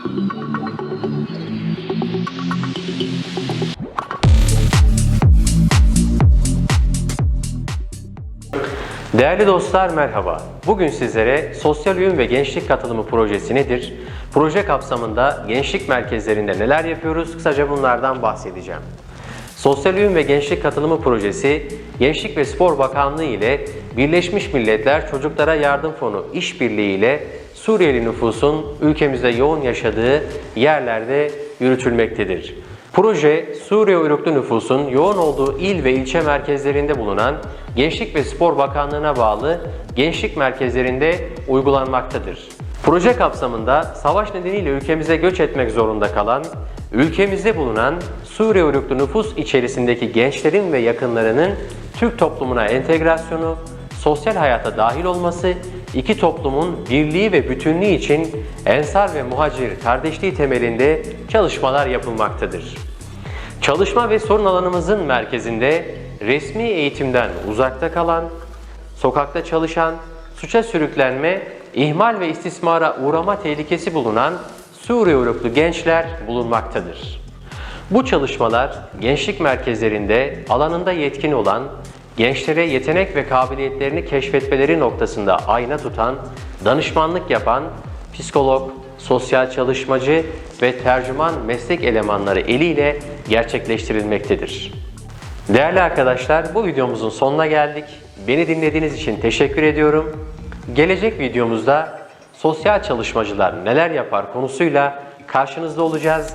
Değerli dostlar merhaba. Bugün sizlere Sosyal Uyum ve Gençlik Katılımı projesi nedir? Proje kapsamında gençlik merkezlerinde neler yapıyoruz? Kısaca bunlardan bahsedeceğim. Sosyal Uyum ve Gençlik Katılımı Projesi, Gençlik ve Spor Bakanlığı ile Birleşmiş Milletler Çocuklara Yardım Fonu işbirliği ile Suriyeli nüfusun ülkemizde yoğun yaşadığı yerlerde yürütülmektedir. Proje, Suriye uyruklu nüfusun yoğun olduğu il ve ilçe merkezlerinde bulunan Gençlik ve Spor Bakanlığı'na bağlı gençlik merkezlerinde uygulanmaktadır. Proje kapsamında savaş nedeniyle ülkemize göç etmek zorunda kalan, ülkemizde bulunan Suriye uyruklu nüfus içerisindeki gençlerin ve yakınlarının Türk toplumuna entegrasyonu, sosyal hayata dahil olması, iki toplumun birliği ve bütünlüğü için Ensar ve Muhacir kardeşliği temelinde çalışmalar yapılmaktadır. Çalışma ve sorun alanımızın merkezinde resmi eğitimden uzakta kalan, sokakta çalışan, suça sürüklenme, ihmal ve istismara uğrama tehlikesi bulunan Suriye uyruklu gençler bulunmaktadır. Bu çalışmalar gençlik merkezlerinde alanında yetkin olan, gençlere yetenek ve kabiliyetlerini keşfetmeleri noktasında ayna tutan, danışmanlık yapan, psikolog, sosyal çalışmacı ve tercüman meslek elemanları eliyle gerçekleştirilmektedir. Değerli arkadaşlar bu videomuzun sonuna geldik. Beni dinlediğiniz için teşekkür ediyorum. Gelecek videomuzda sosyal çalışmacılar neler yapar konusuyla karşınızda olacağız.